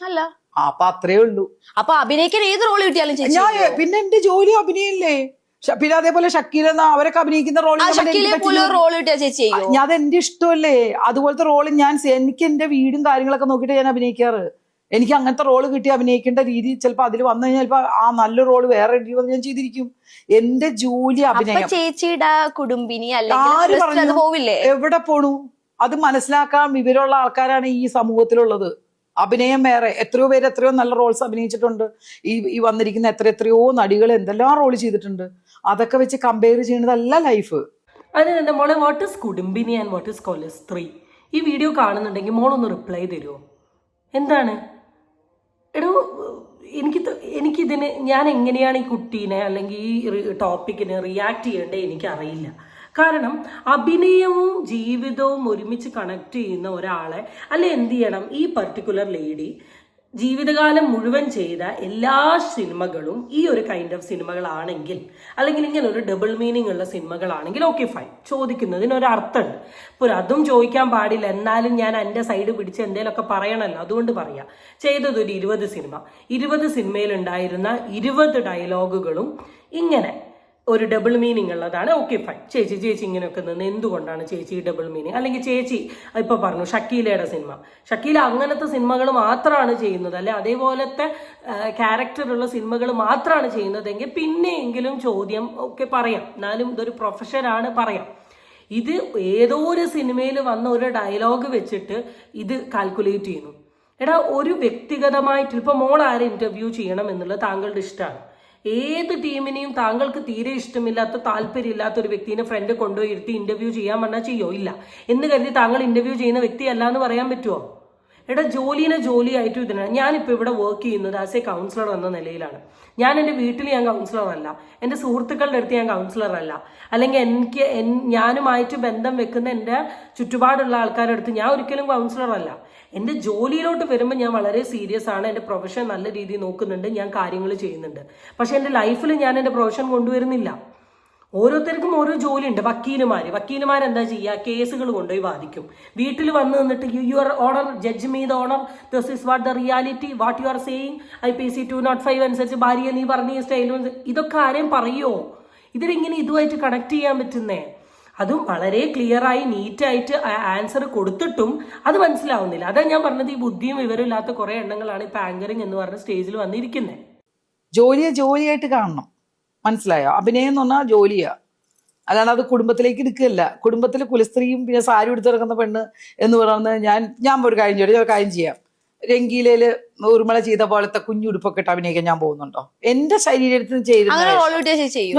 അല്ല. അപ്പൊ അത്രേ ഉള്ളൂ. അപ്പൊ അഭിനയിക്കാൻ ഏത് റോൾ കിട്ടിയാലും ചേച്ചി ഞാൻ പിന്നെ എന്റെ ജോലി അഭിനയല്ലേ. പിന്നെ അതേപോലെ ഷക്കീൽ എന്ന അവരൊക്കെ അഭിനയിക്കുന്ന റോൾ റോൾ ചേച്ചി ഞാൻ അത് എന്റെ ഇഷ്ടമല്ലേ. അതുപോലത്തെ റോൾ ഞാൻ എനിക്ക് എന്റെ വീടും കാര്യങ്ങളൊക്കെ നോക്കിയിട്ട് ഞാൻ അഭിനയിക്കാറ്. എനിക്ക് അങ്ങനത്തെ റോൾ കിട്ടി അഭിനയിക്കേണ്ട രീതി ചിലപ്പോൾ അതിൽ വന്നു കഴിഞ്ഞാൽ ചിലപ്പോൾ ആ നല്ല റോൾ വേറെ വന്ന് ഞാൻ ചെയ്തിരിക്കും. എന്റെ ജോലി അഭിനയം. ചേച്ചിയുടെ കുടുംബിനി ആര് പറഞ്ഞു? എവിടെ പോണു? അത് മനസ്സിലാക്കാൻ വിവരമുള്ള ആൾക്കാരാണ് ഈ സമൂഹത്തിലുള്ളത്. അഭിനയം വേറെ. എത്രയോ പേര് എത്രയോ നല്ല റോൾസ് അഭിനയിച്ചിട്ടുണ്ട്. ഈ ഈ വന്നിരിക്കുന്ന എത്ര എത്രയോ നടികൾ എന്തെല്ലാം റോൾ ചെയ്തിട്ടുണ്ട്. അതൊക്കെ വെച്ച് കമ്പയർ ചെയ്യുന്നതല്ല ലൈഫ് മോളെ വാട്ട് ഇസ് കുടുംബിനി ആൻഡ് വാട്ട് ഇസ് കൊലസ്ത്രീ? ഈ വീഡിയോ കാണുന്നുണ്ടെങ്കിൽ മോളൊന്ന് റിപ്ലൈ തരുമോ എന്താണ്? എടോ എനിക്ക് എനിക്കിതിന് ഞാൻ എങ്ങനെയാണ് ഈ കുട്ടീനെ അല്ലെങ്കിൽ ഈ ടോപ്പിക്കിന് റിയാക്ട് ചെയ്യേണ്ടത് എനിക്കറിയില്ല. കാരണം അഭിനയവും ജീവിതവും ഒരുമിച്ച് കണക്ട് ചെയ്യുന്ന ഒരാളെ അല്ലെ എന്ത് ചെയ്യണം? ഈ പർട്ടിക്കുലർ ലേഡി ജീവിതകാലം മുഴുവൻ ചെയ്ത എല്ലാ സിനിമകളും ഈ ഒരു കൈൻഡ് ഓഫ് സിനിമകളാണെങ്കിൽ അല്ലെങ്കിൽ ഇങ്ങനെ ഒരു ഡബിൾ മീനിങ് ഉള്ള സിനിമകളാണെങ്കിൽ ഓക്കെ ഫൈൻ ചോദിക്കുന്നതിന് ഒരു അർത്ഥമുണ്ട്. ഇപ്പോൾ അതും ചോദിക്കാൻ പാടില്ല. എന്നാലും ഞാൻ എന്റെ സൈഡ് പിടിച്ച് എന്തെങ്കിലുമൊക്കെ പറയണമല്ലോ അതുകൊണ്ട് പറയാം. ചെയ്തത് ഒരു ഇരുപത് സിനിമ. ഇരുപത് സിനിമയിലുണ്ടായിരുന്ന ഇരുപത് ഡയലോഗുകളും ഇങ്ങനെ ഒരു ഡബിൾ മീനിങ് ഉള്ളതാണ്. ഓക്കെ ഫൈൻ ചേച്ചി ചേച്ചി ഇങ്ങനെയൊക്കെ നിന്ന് എന്തുകൊണ്ടാണ് ചേച്ചി ഡബിൾ മീനിങ് അല്ലെങ്കിൽ ചേച്ചി ഇപ്പൊ പറഞ്ഞു ഷക്കീലയുടെ സിനിമ ഷക്കീല അങ്ങനത്തെ സിനിമകൾ മാത്രമാണ് ചെയ്യുന്നത്. അല്ലെ അതേപോലത്തെ ക്യാരക്ടറുള്ള സിനിമകൾ മാത്രമാണ് ചെയ്യുന്നതെങ്കിൽ പിന്നെയെങ്കിലും ചോദ്യം ഒക്കെ പറയാം. എന്നാലും ഇതൊരു പ്രൊഫഷനാണ് പറയാം. ഇത് ഏതോ ഒരു സിനിമയിൽ വന്ന ഒരു ഡയലോഗ് വെച്ചിട്ട് ഇത് കാൽക്കുലേറ്റ് ചെയ്യുന്നു. എടാ ഒരു വ്യക്തിഗതമായിട്ട് ഇപ്പൊ മോൾ ആരെ ഇന്റർവ്യൂ ചെയ്യണം എന്നുള്ളത് താങ്കളുടെ ഇഷ്ടമാണ് ഏത് ടീമിനെയും താങ്കൾക്ക് തീരെ ഇഷ്ടമില്ലാത്ത താല്പര്യമില്ലാത്ത ഒരു വ്യക്തിനെ ഫ്രണ്ട് കൊണ്ടുപോയി ഇരുത്തി ഇന്റർവ്യൂ ചെയ്യാൻ പറഞ്ഞാൽ ചെയ്യോ? ഇല്ല. എന്ന് കരുതി താങ്കൾ ഇന്റർവ്യൂ ചെയ്യുന്ന വ്യക്തി അല്ല എന്ന് പറയാൻ പറ്റുമോ എടാ ജോലിനെ ജോലിയായിട്ടും ഇതിനാണ് ഞാനിപ്പോൾ ഇവിടെ വർക്ക് ചെയ്യുന്നത് ആസ് എ കൗൺസിലർ എന്ന നിലയിലാണ്. ഞാൻ എന്റെ വീട്ടിൽ ഞാൻ കൗൺസിലർ അല്ല. എന്റെ സുഹൃത്തുക്കളുടെ അടുത്ത് ഞാൻ കൗൺസിലർ അല്ല. അല്ലെങ്കിൽ എനിക്ക് ഞാനുമായിട്ട് ബന്ധം വെക്കുന്ന എന്റെ ചുറ്റുപാടുള്ള ആൾക്കാരുടെ അടുത്ത് ഞാൻ ഒരിക്കലും കൗൺസിലർ അല്ല. എന്റെ ജോലിയിലോട്ട് വരുമ്പോൾ ഞാൻ വളരെ സീരിയസ് ആണ്. എന്റെ പ്രൊഫഷൻ നല്ല രീതിയിൽ നോക്കുന്നുണ്ട്. ഞാൻ കാര്യങ്ങൾ ചെയ്യുന്നുണ്ട്. പക്ഷെ എന്റെ ലൈഫിൽ ഞാൻ എന്റെ പ്രൊഫഷൻ കൊണ്ടുവരുന്നില്ല. ഓരോരുത്തർക്കും ഓരോ ജോലിയുണ്ട്. വക്കീലുമാര്. വക്കീലുമാർ എന്താ ചെയ്യുക? കേസുകൾ കൊണ്ടുപോയി വാദിക്കും. വീട്ടിൽ വന്ന് നിന്നിട്ട് you your honour judge me the honour this is what the reality what you are saying I P C two nought five അനുസരിച്ച് ഭാര്യ നീ പറഞ്ഞ ഈ സ്റ്റൈലും ഇതൊക്കെ ആരെയും പറയുമോ ഇതിനെങ്ങനെ ഇതുമായിട്ട് കണക്ട് ചെയ്യാൻ പറ്റുന്നേ? അതും വളരെ ക്ലിയറായി നീറ്റായിട്ട് ആൻസർ കൊടുത്തിട്ടും അത് മനസ്സിലാവുന്നില്ല. അതാ ഞാൻ പറഞ്ഞത് ഈ ബുദ്ധിയും വിവരവും ഇല്ലാത്ത കുറെ എണ്ണങ്ങളാണ് ഇപ്പൊ ആങ്കറിങ് എന്ന് പറഞ്ഞ സ്റ്റേജിൽ വന്നിരിക്കുന്നത് ജോലിയെ ജോലിയായിട്ട് കാണണം. മനസ്സിലായോ? അഭിനയം എന്ന് പറഞ്ഞാൽ ജോലിയാ. അല്ലാണ്ട് അത് കുടുംബത്തിലേക്ക് എടുക്കുകയല്ല. കുടുംബത്തിൽ കുലസ്ത്രീയും പിന്നെ സാരി എടുത്തിറങ്ങുന്ന പെണ്ണ് എന്ന് പറയുന്നത് ഞാൻ ഞാൻ ഒരു കാര്യം ചെയ്യും ഒരു കാര്യം ചെയ്യാം. രംഗീലയിൽ ഉരുമള ചെയ്ത പോലത്തെ കുഞ്ഞുടുപ്പൊക്കെ ഇട്ട് അഭിനയിക്കാൻ ഞാൻ പോകുന്നുണ്ടോ? എന്റെ ശരീരത്തിന് ചേരുന്ന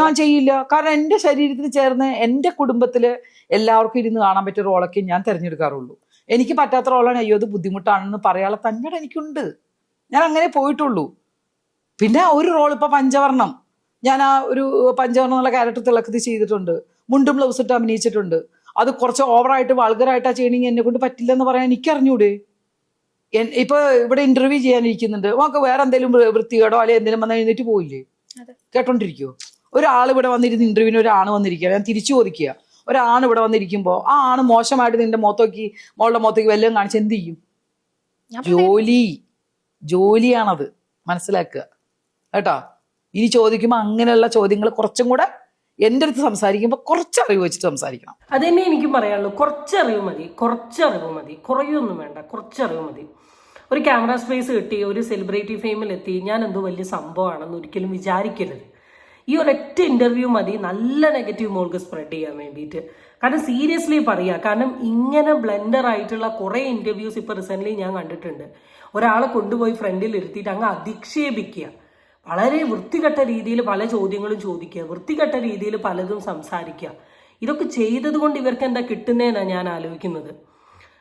ഞാൻ ചെയ്യില്ല. കാരണം എന്റെ ശരീരത്തിന് ചേർന്ന് എന്റെ കുടുംബത്തിൽ എല്ലാവർക്കും ഇരുന്ന് കാണാൻ പറ്റിയ റോളൊക്കെ ഞാൻ തിരഞ്ഞെടുക്കാറുള്ളൂ. എനിക്ക് പറ്റാത്ത റോളാണ് അയ്യോ അത് ബുദ്ധിമുട്ടാണെന്ന് പറയാനുള്ള തന്നട എനിക്കുണ്ട്. ഞാൻ അങ്ങനെ പോയിട്ടുള്ളൂ. പിന്നെ ഒരു റോൾ ഇപ്പൊ പഞ്ചവർണം ഞാൻ ആ ഒരു പഞ്ചവർണം എന്നുള്ള ക്യാരക്ടർ തിളക്കത്തിൽ ചെയ്തിട്ടുണ്ട്. മുണ്ടും ബ്ലൗസ് ഇട്ട് അഭിനയിച്ചിട്ടുണ്ട്. അത് കുറച്ച് ഓവറായിട്ട് വൾഗറായിട്ട് ആ ചെയ്യണമെങ്കിൽ എന്നെ കൊണ്ട് പറ്റില്ലെന്ന് പറയാൻ എനിക്കറിഞ്ഞൂടെ? ഇപ്പൊ ഇവിടെ ഇന്റർവ്യൂ ചെയ്യാനിരിക്കുന്നുണ്ട്. നമുക്ക് വേറെ എന്തെങ്കിലും വൃത്തികേടോ അല്ലെങ്കിൽ എന്തെങ്കിലും വന്ന് എഴുന്നേറ്റ് പോയില്ലേ കേട്ടോണ്ടിരിക്കുവോ? ഒരാൾ ഇവിടെ വന്നിരുന്ന് ഇന്റർവ്യൂവിന് ഒരാണ് വന്നിരിക്കുക. ഞാൻ തിരിച്ചു ചോദിക്കുക. ഒരാണ് ഇവിടെ വന്നിരിക്കുമ്പോൾ ആ ആണ് മോശമായിട്ട് നിന്റെ മുഖത്തോക്കി മോളുടെ മുഖത്തേക്ക് വല്ലതും കാണിച്ച് എന്ത് ചെയ്യും? ജോലി. ജോലിയാണത്. മനസ്സിലാക്കുക. കേട്ടോ? ഇനി ചോദിക്കുമ്പോൾ അങ്ങനെയുള്ള ചോദ്യങ്ങൾ കുറച്ചും കൂടെ എന്റെ അടുത്ത് സംസാരിക്കുമ്പോൾ കുറച്ച് അറിവ് വെച്ചിട്ട് സംസാരിക്കണം. അത് തന്നെ എനിക്കും പറയാനുള്ളൂ. കുറച്ചറിവ് മതി. കുറച്ചറിവ് മതി. കുറയൊന്നും വേണ്ട. കുറച്ചറിവ് മതി. ഒരു ക്യാമറ സ്പേസ് കിട്ടി ഒരു സെലിബ്രിറ്റി ഫെയിമിലെത്തി ഞാൻ എന്തോ വലിയ സംഭവമാണെന്ന് ഒരിക്കലും വിചാരിക്കരുത്. ഈ ഒരൊറ്റ ഇന്റർവ്യൂ മതി. നല്ല നെഗറ്റീവ് മോൾക്ക് സ്പ്രെഡ് ചെയ്യാൻ വേണ്ടിയിട്ട്. കാരണം സീരിയസ്ലി പറയുക കാരണം ഇങ്ങനെ ബ്ലെൻഡർ ആയിട്ടുള്ള കുറേ ഇന്റർവ്യൂസ് ഇപ്പോൾ റീസെന്റ്ലി ഞാൻ കണ്ടിട്ടുണ്ട്. ഒരാളെ കൊണ്ടുപോയി ഫ്രണ്ടിൽ ഇരുത്തിയിട്ട് അങ്ങ് അധിക്ഷേപിക്കുക. വളരെ വൃത്തികെട്ട രീതിയിൽ പല ചോദ്യങ്ങളും ചോദിക്കുക. വൃത്തികെട്ട രീതിയിൽ പലതും സംസാരിക്കുക. ഇതൊക്കെ ചെയ്തതുകൊണ്ട് ഇവർക്ക് എന്താ കിട്ടുന്നതെന്നാണ് ഞാൻ ആലോചിക്കുന്നത്.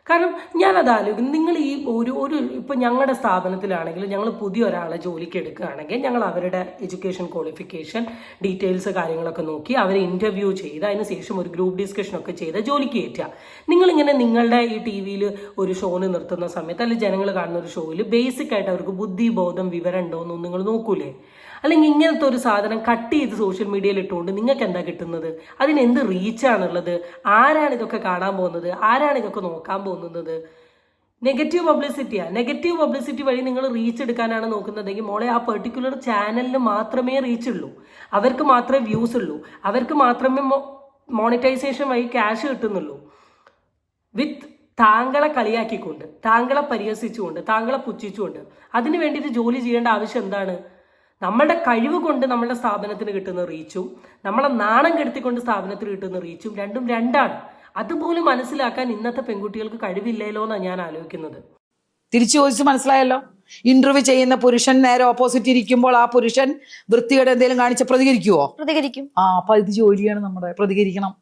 കാരണം ഞാനത് ആലോചിക്കുന്നു നിങ്ങൾ ഈ ഒരു ഒരു ഇപ്പം ഞങ്ങളുടെ സ്ഥാപനത്തിലാണെങ്കിൽ ഞങ്ങൾ പുതിയ ഒരാളെ ജോലിക്ക് എടുക്കുകയാണെങ്കിൽ ഞങ്ങൾ അവരുടെ എഡ്യൂക്കേഷൻ ക്വാളിഫിക്കേഷൻ ഡീറ്റെയിൽസ് കാര്യങ്ങളൊക്കെ നോക്കി അവരെ ഇന്റർവ്യൂ ചെയ്ത് അതിന് ശേഷം ഒരു ഗ്രൂപ്പ് ഡിസ്കഷനൊക്കെ ചെയ്ത് ജോലിക്ക് കയറ്റുക. നിങ്ങളിങ്ങനെ നിങ്ങളുടെ ഈ ടി വിയിൽ ഒരു ഷോന് നിർത്തുന്ന സമയത്ത് അല്ലെങ്കിൽ ജനങ്ങൾ കാണുന്ന ഒരു ഷോയിൽ ബേസിക് ആയിട്ട് അവർക്ക് ബുദ്ധി ബോധം വിവരം ഉണ്ടോ എന്നൊന്നും നിങ്ങൾ നോക്കൂലേ? അല്ലെങ്കിൽ ഇങ്ങനത്തെ ഒരു സാധനം കട്ട് ചെയ്ത് സോഷ്യൽ മീഡിയയിൽ ഇട്ടുകൊണ്ട് നിങ്ങൾക്ക് എന്താ കിട്ടുന്നത്? അതിന് എന്ത് റീച്ചാണുള്ളത് ആരാണ് ഇതൊക്കെ കാണാൻ പോകുന്നത്? ആരാണ് ഇതൊക്കെ നോക്കാൻ പോകുന്നത്? നെഗറ്റീവ് പബ്ലിസിറ്റിയാ നെഗറ്റീവ് പബ്ലിസിറ്റി വഴി നിങ്ങൾ റീച്ച് എടുക്കാനാണ് നോക്കുന്നതെങ്കിൽ മോളെ ആ പെർട്ടിക്കുലർ ചാനലിന് മാത്രമേ റീച്ച് ഉള്ളൂ. അവർക്ക് മാത്രമേ വ്യൂസ് ഉള്ളൂ. അവർക്ക് മാത്രമേ മോണിറ്റൈസേഷൻ വഴി ക്യാഷ് കിട്ടുന്നുള്ളൂ. വിത്ത് താങ്കളെ കളിയാക്കിക്കൊണ്ട് താങ്കളെ പരിഹസിച്ചുകൊണ്ട് താങ്കളെ പുച്ഛിച്ചുകൊണ്ട് അതിനു വേണ്ടിയിട്ട് ജോലി ചെയ്യേണ്ട ആവശ്യം എന്താണ്? നമ്മളുടെ കഴിവ് കൊണ്ട് നമ്മളുടെ സ്ഥാപനത്തിന് കിട്ടുന്ന റീച്ചും നമ്മളെ നാണം കെടുത്തിക്കൊണ്ട് സ്ഥാപനത്തിന് കിട്ടുന്ന റീച്ചും രണ്ടും രണ്ടാണ്. അതുപോലും മനസ്സിലാക്കാൻ ഇന്നത്തെ പെൺകുട്ടികൾക്ക് കഴിവില്ലല്ലോ എന്നാണ് ഞാൻ ആലോചിക്കുന്നത്. തിരിച്ചു ചോദിച്ച് മനസ്സിലായല്ലോ? ഇന്റർവ്യൂ ചെയ്യുന്ന പുരുഷൻ നേരെ ഓപ്പോസിറ്റ് ഇരിക്കുമ്പോൾ ആ പുരുഷൻ വൃത്തികേട് എന്തെങ്കിലും കാണിച്ച പ്രതികരിക്കുവോ? പ്രതികരിക്കും. ആ അപ്പൊ ഇത് ജോലിയാണ് നമ്മുടെ പ്രതികരിക്കണം.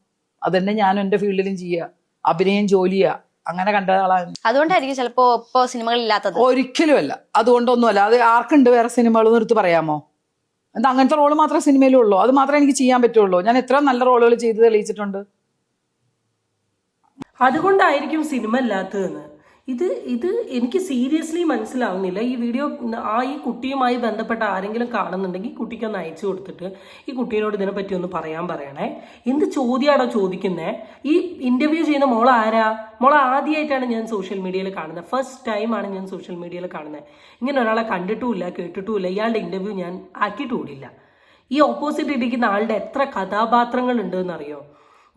അതന്നെ ഞാനും എന്റെ ഫീൽഡിലും ചെയ്യുക അഭിനയം ജോലിയാ. അങ്ങനെ കണ്ട ആളാണ്. അതുകൊണ്ടായിരിക്കും ചിലപ്പോ ഇപ്പോ സിനിമകൾ ഇല്ലാത്തത് ഒരിക്കലുമല്ല. അതുകൊണ്ടൊന്നുമല്ല. അത് ആർക്കുണ്ട് വേറെ സിനിമകൾ നിർത്തി പറയാമോ? എന്താ അങ്ങനത്തെ റോൾ മാത്രമേ സിനിമയിലും ഉള്ളൂ. അത് മാത്രമേ എനിക്ക് ചെയ്യാൻ പറ്റുള്ളൂ. ഞാൻ എത്ര നല്ല റോളുകൾ ചെയ്ത് തെളിയിച്ചിട്ടുണ്ട്. അതുകൊണ്ടായിരിക്കും സിനിമ ഇല്ലാത്തതെന്ന്. ഇത് ഇത് എനിക്ക് സീരിയസ്ലി മനസ്സിലാവുന്നില്ല. ഈ വീഡിയോ ആ ഈ കുട്ടിയുമായി ബന്ധപ്പെട്ട ആരെങ്കിലും കാണുന്നുണ്ടെങ്കിൽ കുട്ടിക്ക് ഒന്ന് അയച്ചു കൊടുത്തിട്ട് ഈ കുട്ടീനോട് ഇതിനെപ്പറ്റി ഒന്ന് പറയാൻ പറയണേ. എന്ത് ചോദ്യമാണോ ചോദിക്കുന്നേ? ഈ ഇന്റർവ്യൂ ചെയ്യുന്ന മോൾ ആരാ? മോൾ ആദ്യമായിട്ടാണ് ഞാൻ സോഷ്യൽ മീഡിയയിൽ കാണുന്നത് ഫസ്റ്റ് ടൈമാണ് ഞാൻ സോഷ്യൽ മീഡിയയിൽ കാണുന്നത് ഇങ്ങനെ ഒരാളെ കണ്ടിട്ടുമില്ല കേട്ടിട്ടുമില്ല. ഇയാളുടെ ഇന്റർവ്യൂ ഞാൻ ആക്കിയിട്ടുമില്ല ഈ ഓപ്പോസിറ്റ് ഇരിക്കുന്ന ആളുടെ എത്ര കഥാപാത്രങ്ങൾ ഉണ്ട് എന്നറിയോ?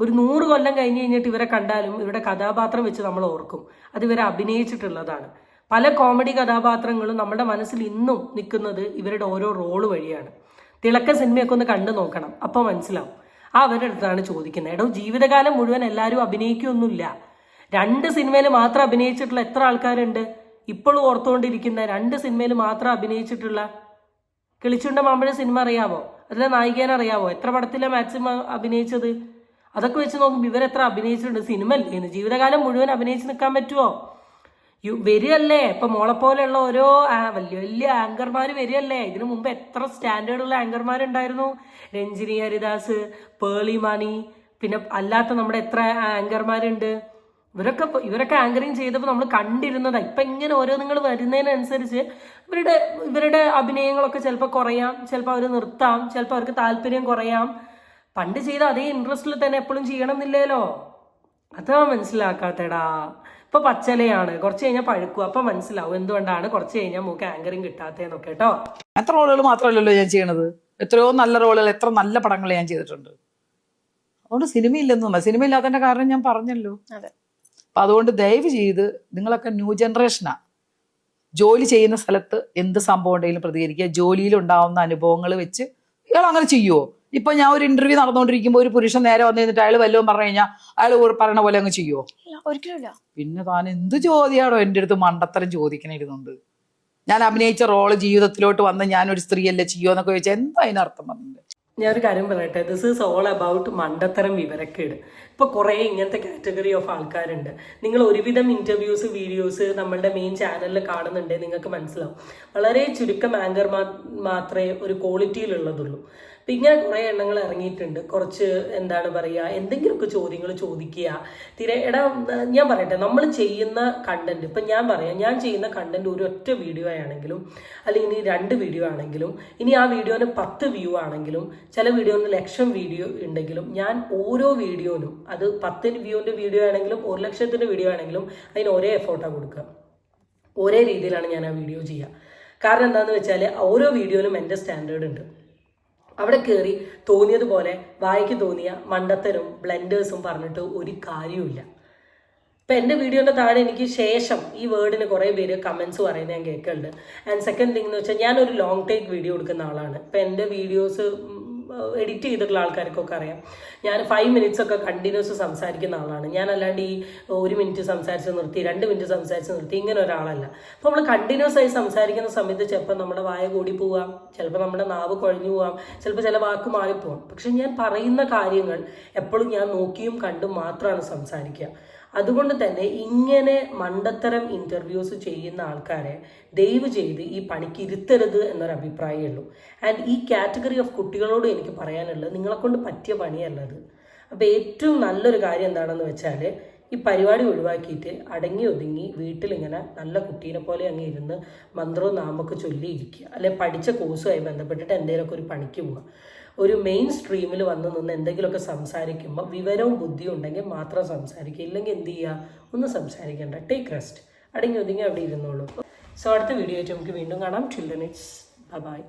ഒരു നൂറ് കൊല്ലം കഴിഞ്ഞ് കഴിഞ്ഞിട്ട് ഇവരെ കണ്ടാലും ഇവരുടെ കഥാപാത്രം വെച്ച് നമ്മൾ ഓർക്കും. അത് ഇവരെ അഭിനയിച്ചിട്ടുള്ളതാണ്. പല കോമഡി കഥാപാത്രങ്ങളും നമ്മുടെ മനസ്സിൽ ഇന്നും നിൽക്കുന്നത് ഇവരുടെ ഓരോ റോൾ വഴിയാണ്. തിളക്ക സിനിമയൊക്കെ ഒന്ന് കണ്ടു നോക്കണം. അപ്പോൾ മനസ്സിലാവും. ആ അവരുടെ അടുത്താണ് ചോദിക്കുന്നത്. എടോ ജീവിതകാലം മുഴുവൻ എല്ലാവരും അഭിനയിക്കൊന്നുമില്ല. രണ്ട് സിനിമയിൽ മാത്രം അഭിനയിച്ചിട്ടുള്ള എത്ര ആൾക്കാരുണ്ട്? ഇപ്പോഴും ഓർത്തുകൊണ്ടിരിക്കുന്ന രണ്ട് സിനിമയിൽ മാത്രം അഭിനയിച്ചിട്ടുള്ള കിളിച്ചുണ്ട മാമ്പഴ സിനിമ അറിയാവോ? അതിലെ നായികേനെ അറിയാവോ? എത്ര പടത്തിലെ മാക്സിമം അഭിനയിച്ചത്? അതൊക്കെ വെച്ച് നോക്കുമ്പോൾ ഇവരെത്ര അഭിനയിച്ചിട്ടുണ്ട്? സിനിമ അല്ലേ? ജീവിതകാലം മുഴുവൻ അഭിനയിച്ച് നിൽക്കാൻ പറ്റുമോ യു വരികയല്ലേ? ഇപ്പം മോളെ പോലെയുള്ള ഓരോ വലിയ വലിയ ആങ്കർമാർ വരികയല്ലേ? ഇതിനു മുമ്പ് എത്ര സ്റ്റാൻഡേർഡുള്ള ആങ്കർമാരുണ്ടായിരുന്നു രഞ്ജിനി ഹരിദാസ് പേളി മാണി പിന്നെ അല്ലാത്ത നമ്മുടെ എത്ര ആങ്കർമാരുണ്ട് ഇവരൊക്കെ ഇവരൊക്കെ ആങ്കറിങ് ചെയ്തപ്പോൾ നമ്മൾ കണ്ടിരുന്നതാണ് ഇപ്പം ഇങ്ങനെ ഓരോ നിങ്ങൾ വരുന്നതിനനുസരിച്ച് ഇവരുടെ ഇവരുടെ അഭിനയങ്ങളൊക്കെ ചിലപ്പോൾ കുറയാം ചിലപ്പോൾ അവർ നിർത്താം ചിലപ്പോൾ അവർക്ക് താല്പര്യം കുറയാം. പണ്ട് ചെയ്ത അതേ ഇൻട്രസ്റ്റിൽ തന്നെ എപ്പോഴും ചെയ്യണം എന്നില്ലല്ലോ അതാ മനസ്സിലാക്കാത്തടാ. ഇപ്പൊ പച്ചലയാണ്. കുറച്ച് കഴിഞ്ഞാൽ പഴുക്കും. അപ്പൊ മനസ്സിലാവും എന്തുകൊണ്ടാണ് കുറച്ച് കഴിഞ്ഞാൽ മൂക്ക് ആങ്കറിങ് കിട്ടാത്തതെന്നൊക്കെ കേട്ടോ. എത്ര റോളുകൾ മാത്രമല്ലല്ലോ ഞാൻ ചെയ്യണത്? എത്രയോ നല്ല റോളുകൾ എത്ര നല്ല പടങ്ങൾ ഞാൻ ചെയ്തിട്ടുണ്ട്. അതുകൊണ്ട് സിനിമയില്ലെന്നും സിനിമ ഇല്ലാത്തതിന്റെ കാരണം ഞാൻ പറഞ്ഞല്ലോ. അതെ. അപ്പൊ അതുകൊണ്ട് ദയവ് ചെയ്ത് നിങ്ങളൊക്കെ ന്യൂ ജനറേഷനാ ജോലി ചെയ്യുന്ന സ്ഥലത്ത് എന്ത് സംഭവം ഉണ്ടെങ്കിലും പ്രതികരിക്കുക. ജോലിയിൽ ഉണ്ടാവുന്ന അനുഭവങ്ങൾ വെച്ച് ഇയാൾ അങ്ങനെ ചെയ്യുവോ? ഇപ്പൊ ഞാൻ ഒരു ഇന്റർവ്യൂ നടന്നുകൊണ്ടിരിക്കുമ്പോൾ ഒരു പുരുഷൻ നേരെ വന്നു കഴിഞ്ഞിട്ട് അയാൾ വല്ലതും പറഞ്ഞു കഴിഞ്ഞാൽ അയാൾ പറയണ പോലെ അങ്ങ് ഒരിക്കലും ഇല്ല പിന്നെ താൻ എന്ത് ചോദ്യമാണോ എന്റെ അടുത്ത് മണ്ടത്തരം ചോദിക്കണിരുന്നുണ്ട്. ഞാൻ അഭിനയിച്ച റോൾ ജീവിതത്തിലോട്ട് വന്ന് ഞാനൊരു സ്ത്രീയല്ലേ ചെയ്യോ എന്നൊക്കെ ചോദിച്ചാൽ എന്താ അതിനർത്ഥം പറഞ്ഞിട്ടുണ്ട് ഞാൻ ഒരു കാര്യം പറയട്ടെ ദിസ് ഈസ് ഓൾ അബൌട്ട് മണ്ടത്തരം വിവരക്കേട്. ഇപ്പോൾ കുറേ ഇങ്ങനത്തെ കാറ്റഗറി ഓഫ് ആൾക്കാരുണ്ട്. നിങ്ങൾ ഒരുവിധം ഇന്റർവ്യൂസ് വീഡിയോസ് നമ്മളുടെ മെയിൻ ചാനലിൽ കാണുന്നുണ്ടെങ്കിൽ നിങ്ങൾക്ക് മനസ്സിലാവും. വളരെ ചുരുക്കം ആങ്കർ മാത്രമേ ഒരു ക്വാളിറ്റിയിലുള്ളതുള്ളൂ അപ്പം ഇങ്ങനെ കുറേ എണ്ണങ്ങൾ ഇറങ്ങിയിട്ടുണ്ട്. കുറച്ച് എന്താണ് പറയുക എന്തെങ്കിലുമൊക്കെ ചോദ്യങ്ങൾ ചോദിക്കുക. തീരെ എടാ ഞാൻ പറയട്ടെ നമ്മൾ ചെയ്യുന്ന കണ്ടന്റ് ഇപ്പം ഞാൻ പറയാം ഞാൻ ചെയ്യുന്ന കണ്ടന്റ് ഒരു ഒറ്റ വീഡിയോ ആണെങ്കിലും അല്ലെങ്കിൽ ഇനി രണ്ട് വീഡിയോ ആണെങ്കിലും ഇനി ആ വീഡിയോന് പത്ത് വ്യൂ ആണെങ്കിലും ചില വീഡിയോന് ലക്ഷം വീഡിയോ ഉണ്ടെങ്കിലും ഞാൻ ഓരോ വീഡിയോനും അത് പത്ത് വ്യൂവിന്റെ വീഡിയോ ആണെങ്കിലും ഒരു ലക്ഷത്തിന്റെ വീഡിയോ ആണെങ്കിലും അതിന് ഒരേ എഫോർട്ടാണ് കൊടുക്കുക. ഒരേ രീതിയിലാണ് ഞാൻ ആ വീഡിയോ ചെയ്യുക. കാരണം എന്താണെന്ന് വെച്ചാൽ ഓരോ വീഡിയോയിലും എന്റെ സ്റ്റാൻഡേർഡ് ഉണ്ട്. അവിടെ കയറി തോന്നിയതുപോലെ വായിക്ക് തോന്നിയ മണ്ടത്തരും ബ്ലെൻഡേഴ്സും പറഞ്ഞിട്ട് ഒരു കാര്യവുമില്ല. ഇപ്പം എന്റെ വീഡിയോന്റെ താഴെ എനിക്ക് ശേഷം ഈ വേർഡിന് കുറേ പേര് കമൻസ് പറയുന്നത് ഞാൻ കേൾക്കുന്നുണ്ട് ആൻഡ് സെക്കൻഡ് തിങ് എന്ന് വെച്ചാൽ ഞാനൊരു ലോങ് ടേക്ക് വീഡിയോ എടുക്കുന്ന ആളാണ്. ഇപ്പം എന്റെ വീഡിയോസ് എഡിറ്റ് ചെയ്തിട്ടുള്ള ആൾക്കാർക്കൊക്കെ അറിയാം. ഞാൻ ഫൈവ് മിനിറ്റ്സ് ഒക്കെ കണ്ടിന്യൂസ് സംസാരിക്കുന്ന ആളാണ്. ഞാൻ അല്ലാണ്ട് ഈ ഒരു മിനിറ്റ് സംസാരിച്ച് നിർത്തി രണ്ട് മിനിറ്റ് സംസാരിച്ച് നിർത്തി ഇങ്ങനെ ഒരാളല്ല. അപ്പോൾ നമ്മൾ കണ്ടിന്യൂസ് ആയി സംസാരിക്കുന്ന സമയത്ത് ചിലപ്പോൾ നമ്മുടെ വായ കൂടി പോവാം ചിലപ്പോൾ നമ്മുടെ നാവ് കുഴഞ്ഞു പോവാം ചിലപ്പോൾ ചില വാക്ക് മാറിപ്പോവാം. പക്ഷെ ഞാൻ പറയുന്ന കാര്യങ്ങൾ എപ്പോഴും ഞാൻ നോക്കിയും കണ്ടും മാത്രമാണ് സംസാരിക്കുക. അതുകൊണ്ട് തന്നെ ഇങ്ങനെ മണ്ടത്തരം ഇന്റർവ്യൂസ് ചെയ്യുന്ന ആൾക്കാരെ ദയവ് ചെയ്ത് ഈ പണിക്ക് ഇരുത്തരുത് എന്നൊരു അഭിപ്രായമേ ഉള്ളൂ. ആൻഡ് ഈ കാറ്റഗറി ഓഫ് കുട്ടികളോട് എനിക്ക് പറയാനുള്ളത് നിങ്ങളെക്കൊണ്ട് പറ്റിയ പണിയല്ലത്. അപ്പോൾ ഏറ്റവും നല്ലൊരു കാര്യം എന്താണെന്ന് വെച്ചാൽ ഈ പരിപാടി ഒഴിവാക്കിയിട്ട് അടങ്ങി ഒതുങ്ങി വീട്ടിലിങ്ങനെ നല്ല കുട്ടീനെ പോലെ അങ്ങ് ഇരുന്ന് മന്ത്രവും നാമൊക്കെ ചൊല്ലിയിരിക്കുക. അല്ലെ പഠിച്ച കോഴ്സുമായി ബന്ധപ്പെട്ടിട്ട് എന്തെങ്കിലുമൊക്കെ ഒരു പണിക്ക് പോവുക. ഒരു മെയിൻ സ്ട്രീമിൽ വന്ന് നിന്ന് എന്തെങ്കിലുമൊക്കെ സംസാരിക്കുമ്പോൾ വിവരവും ബുദ്ധിയും ഉണ്ടെങ്കിൽ മാത്രം സംസാരിക്കുക. ഇല്ലെങ്കിൽ എന്ത് ചെയ്യുക? ഒന്നും സംസാരിക്കേണ്ട. ടേക്ക് റെസ്റ്റ് അടങ്ങി ഒതുങ്ങി അവിടെ ഇരുന്നോളൂ. സോ അടുത്ത വീഡിയോ ആയിട്ട് നമുക്ക് വീണ്ടും കാണാം. Children it's by